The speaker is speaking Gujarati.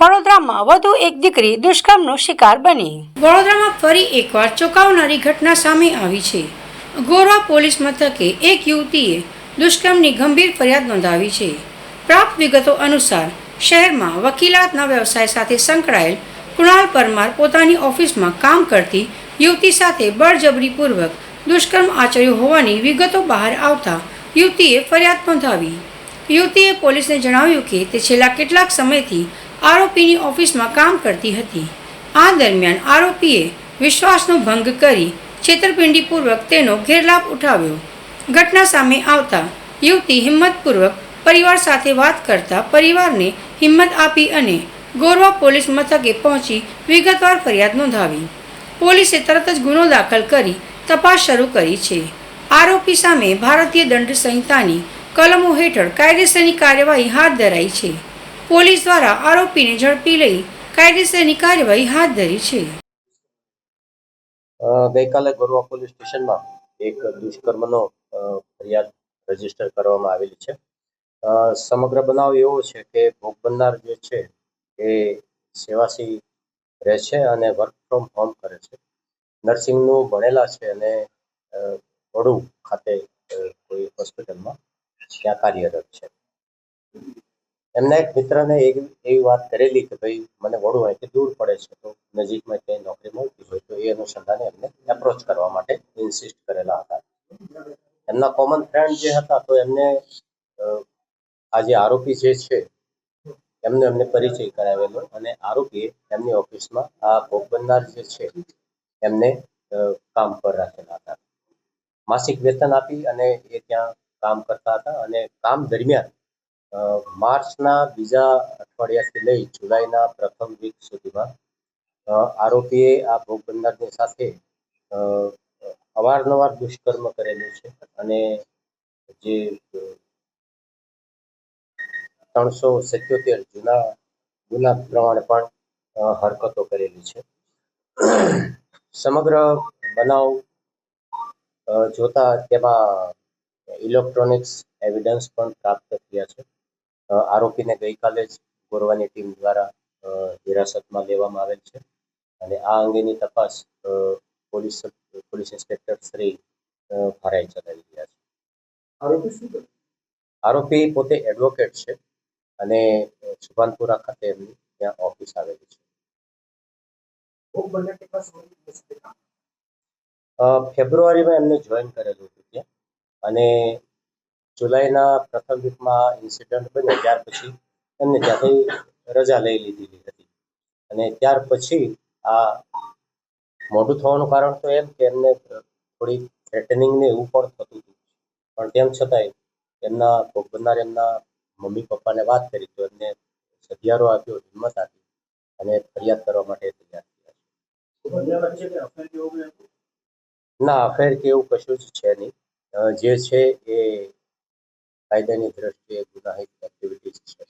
વડોદરામાં વધુ એક દીકરી દુષ્કર્મનો શિકાર બની. વડોદરામાં ફરી એકવાર ચોંકાવનારી ઘટના સામે આવી છે. ગોરવા પોલીસ મથકે એક યુવતીએ દુષ્કર્મની ગંભીર ફરિયાદ નોંધાવી છે. પ્રાપ્ત વિગતો અનુસાર, શહેરમાં વકીલાતના વ્યવસાય સાથે સંકળાયેલ કૃણાલ પરમાર પોતાની ઓફિસમાં કામ કરતી યુવતી સાથે બળજબરીપૂર્વક દુષ્કર્મ આચર્યું હોવાની વિગતો બહાર આવતા યુવતીએ ફરિયાદ નોંધાવી. યુવતીએ પોલીસને જણાવ્યું કે તે છેલ્લા કેટલાક સમયથી આરોપીની ઓફિસમાં કામ કરતી હતી. આ દરમિયાન આરોપીએ વિશ્વાસનો ભંગ કરી છેતરપિંડીપૂર્વક તેનો ગેરલાભ ઉઠાવ્યો. ઘટના સામે આવતા યુવતી હિંમતપૂર્વક પરિવાર સાથે વાત કરતા પરિવારને હિંમત આપી અને ગોરવા પોલીસ મથકે પહોંચી વિગતવાર ફરિયાદ નોંધાવી. પોલીસે તરત જ ગુનો દાખલ કરી તપાસ શરૂ કરી છે. આરોપી સામે ભારતીય દંડ સંહિતાની કલમો હેઠળ કાયદેસરની કાર્યવાહી હાથ ધરાઈ છે. પોલીસ દ્વારા આરોપીને ઝડપી લઈ કાયદેસરની કાર્યવાહી હાથ ધરી છે. ગઈકાલે ગોરવા પોલીસ સ્ટેશનમાં એક દુષ્કર્મનો ફરિયાદ રજિસ્ટર કરવામાં આવેલી છે. સમગ્ર બનાવ એવો છે કે ભોગ બનનાર જે છે એ સેવાસી રહે છે અને વર્ક ફ્રોમ હોમ કરે છે. નર્સિંગનું ભણેલા છે અને વડુ ખાતે કોઈ હોસ્પિટલમાં ત્યાં કાર્યરત છે. એમના એક મિત્રને એક એવી વાત કરેલી કે ભાઈ, મને વડુ અહીંથી દૂર પડે છે. તો નજીકમાં ક્યાંય નોકરી મળતી હોય તો એ અનુસંધાને એમને એપ્રોચ કરવા માટે ઇન્સિસ્ટ કરેલા હતા. એમના કોમન ફ્રેન્ડ જે હતા, તો એમને આ જે આરોપી જે છે, એમનો એમને પરિચય કરાવેલો અને આરોપીએ એમની ઓફિસમાં આ ભોગ બનનાર જે છે, એમને કામ પર રાખેલા હતા. માસિક વેતન આપી અને એ ત્યાં કામ કરતા હતા અને કામ દરમિયાન માર્ચના બીજા અઠવાડિયાથી લઈ જુલાઈના પ્રથમ વીક સુધીમાં આરોપીએ આ ભોગ બનનારની સાથે અવારનવાર દુષ્કર્મ કરેલું છે અને જે ત્રણસો સિત્યોતેર જૂના ગુના પ્રમાણે પણ હરકતો કરેલી છે. સમગ્ર બનાવ જોતા તેમાં ઇલેક્ટ્રોનિક્સ એવિડન્સ પણ પ્રાપ્ત થયા છે. આરોપીને ગઈકાલે જ ગોરવાની ટીમ દ્વારા હિરાસતમાં લેવામાં આવેલ છે. અને આ અંગેની તપાસ police police inspector Shri Farai ચલાવી રહ્યા છે. આરોપી શું આરોપી પોતે એડવોકેટ છે અને સુભાનપુરા ખાતે એમની ત્યાં ઓફિસ આવેલી છે. ફેબ્રુઆરીમાં એમને જોઈન કરેલું હતું ત્યાં. અને જુલાઈના પ્રથમ વીકમાં ઇન્સિડન્ટ બન્યો. ત્યાર પછી એમને ત્યાંથી રજા લઈ લીધેલી હતી. અને ત્યાર પછી આ મોડું થવાનું કારણ તો એમ કે એમને થોડી થ્રેટનિંગ ને એવું પણ થતું હતું. પણ તેમ છતાંય એમના ભોગ બનનાર એમના મમ્મી પપ્પાને વાત કરી તો એમને સધિયારો આપ્યો હિંમત આપી અને ફરિયાદ કરવા માટે તૈયાર થયા? ના અફેર કે એવું કશું જ છે નહીં. જે છે એ કાયદાની દ્રષ્ટિએ ગુનાહિત એક્ટિવિટીઝ છે.